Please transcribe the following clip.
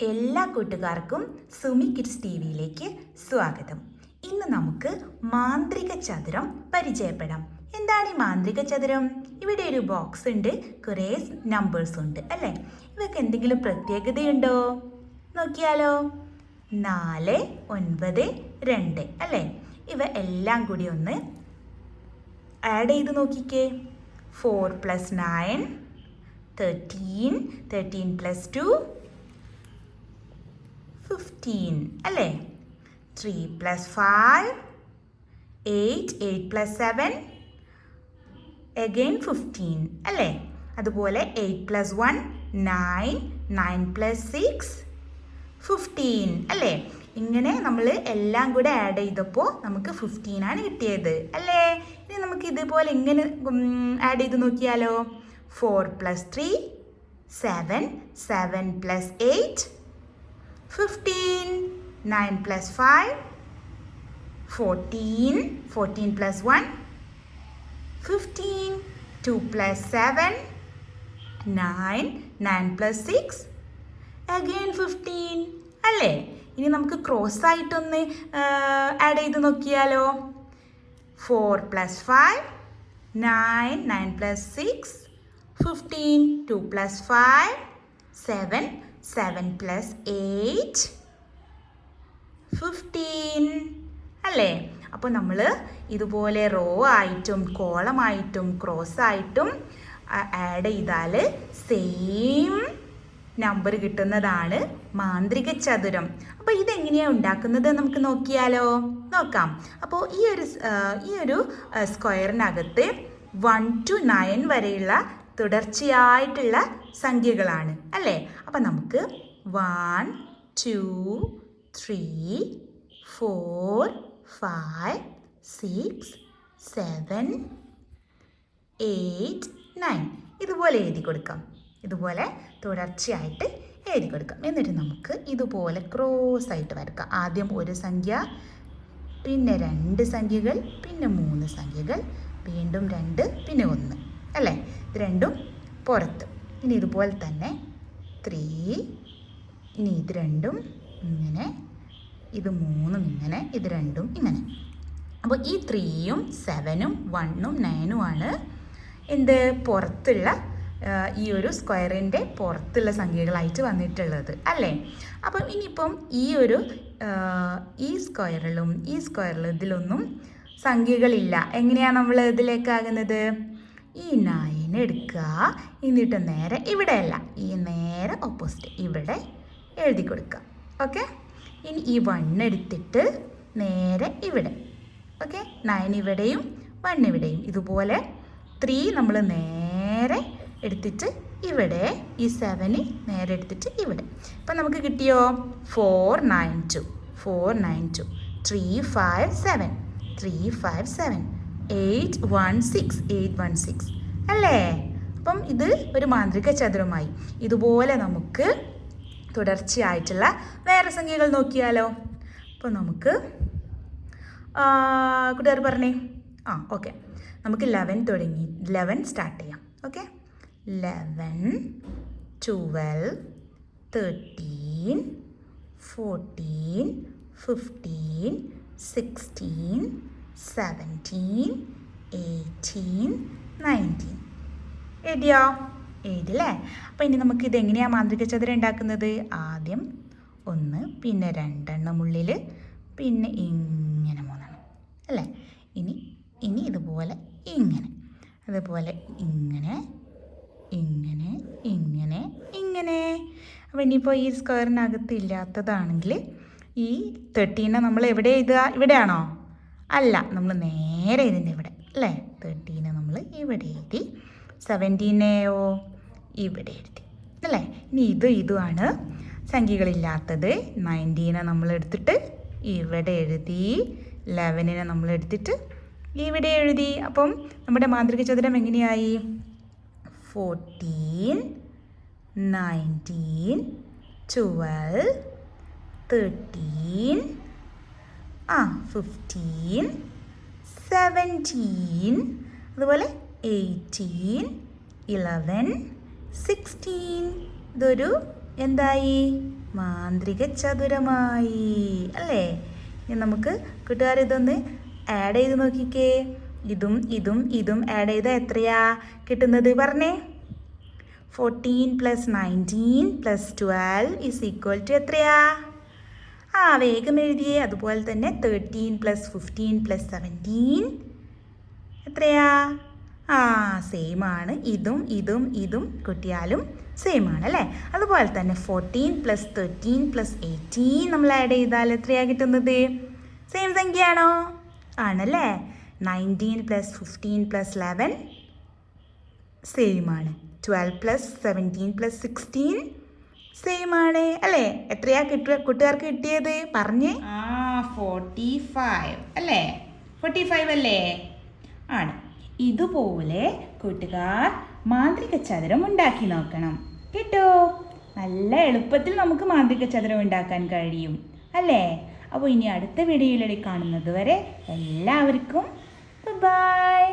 എല്ലാ കൂട്ടുകാർക്കും Sumi kids T വിയിലേക്ക് സ്വാഗതം. ഇന്ന് നമുക്ക് മാന്ത്രിക ചതുരം പരിചയപ്പെടാം. എന്താണ് ഈ മാന്ത്രിക ചതുരം? ഇവിടെ ഒരു ബോക്സ് ഉണ്ട് കുറേ നമ്പേഴ്സ് ഉണ്ട് അല്ലേ? ഇവയ്ക്ക് എന്തെങ്കിലും പ്രത്യേകതയുണ്ടോ? നോക്കിയാലോ. നാല് ഒൻപത് രണ്ട് അല്ലേ? ഇവ എല്ലാം കൂടി ഒന്ന് ആഡ് ചെയ്ത് നോക്കിക്കേ. Four plus nine thirteen thirteen plus two fifteen അല്ലേ? Three plus five eight eight plus seven again fifteen അല്ലേ? അതുപോലെ eight plus one nine nine plus six fifteen അല്ലേ? ഇങ്ങനെ നമ്മൾ എല്ലാം കൂടെ ആഡ് ചെയ്തപ്പോൾ നമുക്ക് ഫിഫ്റ്റീൻ ആണ് കിട്ടിയത് അല്ലേ? ഇനി നമുക്ക് ഇതുപോലെ ഇങ്ങനെ ആഡ് ചെയ്ത് നോക്കിയാലോ? Four plus three seven seven plus eight fifteen nine plus five fourteen fourteen plus one fifteen two plus seven nine nine plus six again fifteen അല്ലേ? ഇനി നമുക്ക് ക്രോസ് ആയിട്ടൊന്ന് ആഡ് ചെയ്ത് നോക്കിയാലോ. Four plus five nine nine plus six fifteen two plus five seven seven plus eight fifteen അല്ലേ? അപ്പോൾ നമ്മൾ ഇതുപോലെ റോ ആയിട്ടും കോളമായിട്ടും ക്രോസ് ആയിട്ടും ആഡ് ചെയ്താൽ സെയിം നമ്പർ കിട്ടുന്നതാണ് മാന്ത്രിക ചതുരം. അപ്പോൾ ഇതെങ്ങനെയാണ് ഉണ്ടാക്കുന്നത് നമുക്ക് നോക്കിയാലോ? നോക്കാം. അപ്പോൾ ഈ ഒരു ഈ ഒരു സ്ക്വയറിനകത്ത് വൺ ടു നയൻ വരെയുള്ള തുടർച്ചയായിട്ടുള്ള സംഖ്യകളാണ് അല്ലേ? അപ്പം നമുക്ക് one two three four five six seven eight nine ഇതുപോലെ എഴുതി കൊടുക്കാം. ഇതുപോലെ തുടർച്ചയായിട്ട് എഴുതി കൊടുക്കാം. എന്നിട്ട് നമുക്ക് ഇതുപോലെ ക്രോസ് ആയിട്ട് വരക്കാം. ആദ്യം ഒരു സംഖ്യ പിന്നെ രണ്ട് സംഖ്യകൾ പിന്നെ മൂന്ന് സംഖ്യകൾ വീണ്ടും രണ്ട് പിന്നെ ഒന്ന്. അല്ലേ? ഇത് രണ്ടും പുറത്ത്. ഇനി ഇതുപോലെ തന്നെ ത്രീ ഇനി ഇത് രണ്ടും ഇങ്ങനെ ഇത് മൂന്നും ഇങ്ങനെ ഇത് രണ്ടും ഇങ്ങനെ. അപ്പോൾ ഈ ത്രീയും സെവനും വണ്ണും നയനും ആണ് എന്ത്? പുറത്തുള്ള ഈ ഒരു സ്ക്വയറിന്റെ പുറത്തുള്ള സംഖ്യകളായിട്ട് വന്നിട്ടുള്ളത് അല്ലേ? അപ്പം ഇനിയിപ്പം ഈ ഒരു ഈ സ്ക്വയറിലും ഈ സ്ക്വയറിലും ഇതിലൊന്നും സംഖ്യകളില്ല. എങ്ങനെയാണ് നമ്മൾ ഇതിലേക്കാകുന്നത്? ഈ നയൻ എടുക്കുക. എന്നിട്ട് നേരെ ഇവിടെയല്ല ഈ നേരെ ഓപ്പോസിറ്റ് ഇവിടെ എഴുതി കൊടുക്കുക. ഓക്കെ ഇനി ഈ വൺ എടുത്തിട്ട് നേരെ ഇവിടെ. ഓക്കെ നയൻ ഇവിടെയും വൺ ഇവിടെയും. ഇതുപോലെ ത്രീ നമ്മൾ നേരെ എടുത്തിട്ട് ഇവിടെ ഈ സെവന് നേരെ എടുത്തിട്ട് ഇവിടെ. ഇപ്പം നമുക്ക് കിട്ടിയോ? Four nine two four nine two three five seven three five seven eight one six eight one six അല്ലേ? അപ്പം ഇത് ഒരു മാന്ത്രിക ചതുരമായി. ഇതുപോലെ നമുക്ക് തുടർച്ചയായിട്ടുള്ള വേറെ സംഖ്യകൾ നോക്കിയാലോ? അപ്പോൾ നമുക്ക് കൂട്ടുകാർ പറഞ്ഞേ? ആ ഓക്കെ. നമുക്ക് ലെവൻ തുടങ്ങി ലെവൻ സ്റ്റാർട്ട് ചെയ്യാം. Okay? Eleven twelve thirteen fourteen fifteen sixteen seventeen eighteen nineteen എഴുതിയോ എഴുതില്ലേ അപ്പോൾ ഇനി നമുക്ക് ഇത് എങ്ങനെയാണ് മാന്ത്രിക ചതുരം ഉണ്ടാക്കുന്നത്? ആദ്യം ഒന്ന് പിന്നെ രണ്ടെണ്ണം ഉള്ളിൽ പിന്നെ ഇങ്ങനെ മൂന്നെണ്ണം. അല്ലേ? ഇനി ഇനി ഇതുപോലെ ഇങ്ങനെ. അതുപോലെ ഇങ്ങനെ ഇങ്ങനെ ഇങ്ങനെ ഇങ്ങനെ. അപ്പോൾ ഇനിയിപ്പോൾ ഈ സ്ക്വയറിനകത്ത് ഇല്ലാത്തതാണെങ്കിൽ ഈ തേർട്ടീനെ നമ്മൾ എവിടെ എഴുതുക? ഇവിടെയാണോ? അല്ല നമ്മൾ നേരെ ഇതിന്റെ ഇവിടെ അല്ലേ? തേർട്ടീനെ നമ്മൾ ഇവിടെ എഴുതി സെവന്റീനെയോ ഇവിടെ എഴുതി അല്ലേ? ഇനി ഇത് ഇതുമാണ് സംഖ്യകളില്ലാത്തത്. നയന്റീനെ നമ്മൾ എടുത്തിട്ട് ഇവിടെ എഴുതി ലെവനിനെ നമ്മൾ എടുത്തിട്ട് ഇവിടെ എഴുതി. അപ്പം നമ്മുടെ മാന്ത്രിക ചതുരം എങ്ങനെയായി? ഫോർട്ടീൻ നയന്റീൻ ട്വൽവ് തേർട്ടീൻ ആ ഫിഫ്റ്റീൻ സെവന്റീൻ അതുപോലെ എയ്റ്റീൻ ഇലവൻ സിക്സ്റ്റീൻ ഇതൊരു എന്തായി? മാന്ത്രിക ചതുരമായി. അല്ലേ? ഇനി നമുക്ക് കൂട്ടുകാർ ഇതൊന്ന് ആഡ് ചെയ്ത് നോക്കിക്കേ. ഇതും ഇതും ഇതും ആഡ് ചെയ്താൽ എത്രയാ? കിട്ടുന്നത് പറഞ്ഞേ. Fourteen plus nineteen plus twelve is equal to എത്രയാ? ആ വേഗം എഴുതിയേ. അതുപോലെ തന്നെ thirteen plus fifteen plus seventeen എത്രയാ? ആ സെയിം ആണ്. ഇതും ഇതും ഇതും കിട്ടിയാലും സെയിം ആണ് അല്ലേ? അതുപോലെ തന്നെ fourteen plus thirteen plus eighteen നമ്മൾ ആഡ് ചെയ്താൽ എത്രയാ കിട്ടുന്നത്? സെയിം സംഖ്യയാണോ? ആണല്ലേ? Nineteen plus fifteen plus eleven same ആണ്. Twelve plus seventeen plus sixteen same ആണ്. അല്ലേ? എത്രയാ കിട്ടു കൂട്ടുകാർക്ക് കിട്ടിയത്? പറഞ്ഞേ. ആ ഫോർട്ടി ഫൈവ് അല്ലേ? ഫോർട്ടി ഫൈവ് അല്ലേ? ആണ്. ഇതുപോലെ കൂട്ടുകാർ മാന്ത്രിക ചതുരം ഉണ്ടാക്കി നോക്കണം. കേട്ടോ? നല്ല എളുപ്പത്തിൽ നമുക്ക് മാന്ത്രിക ചതുരം ഉണ്ടാക്കാൻ കഴിയും. അല്ലേ? അപ്പോൾ ഇനി അടുത്ത വീഡിയോയിലൂടെ കാണുന്നത് വരെ എല്ലാവർക്കും ബൈ